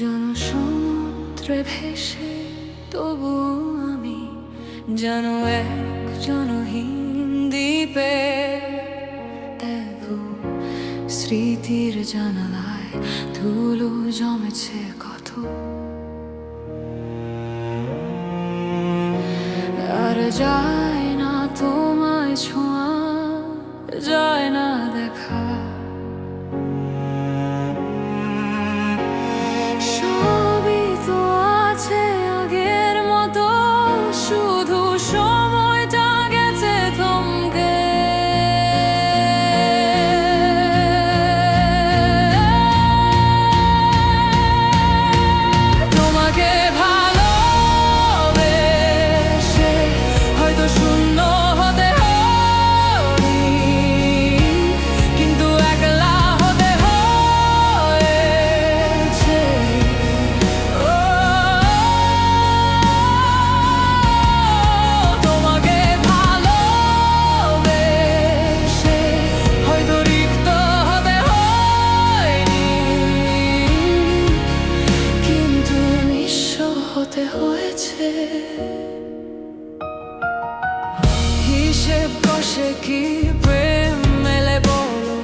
যেন সমুদ্রে ভেসে, তবু আমি যেন এক জনহীন দ্বীপে স্মৃতির জানালায় ধুলো জমেছে কত। আর যায় না তোমায় ছোঁয়া, যায় কষে কি প্রেম মেলে বলো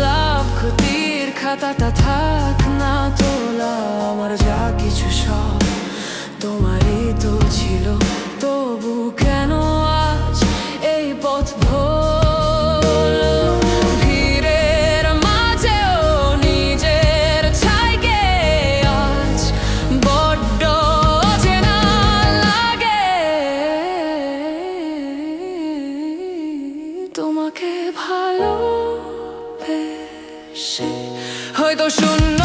লাভ ক্ষতির খাতাটা থাক না তোলা আমার যা কিছু সব তোমারই তো ছিল হয়তো শূন্য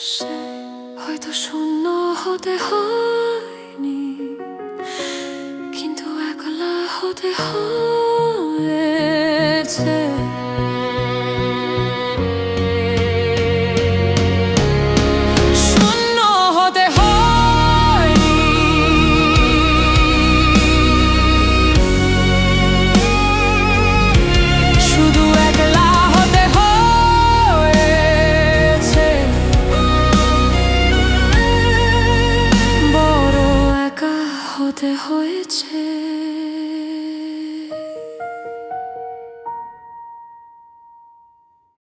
ভালোবেসে হয়তো শূন্য হতে হয়নি কিন্তু একলা হতে হয়েছে। বড় একা হতে হয়েছে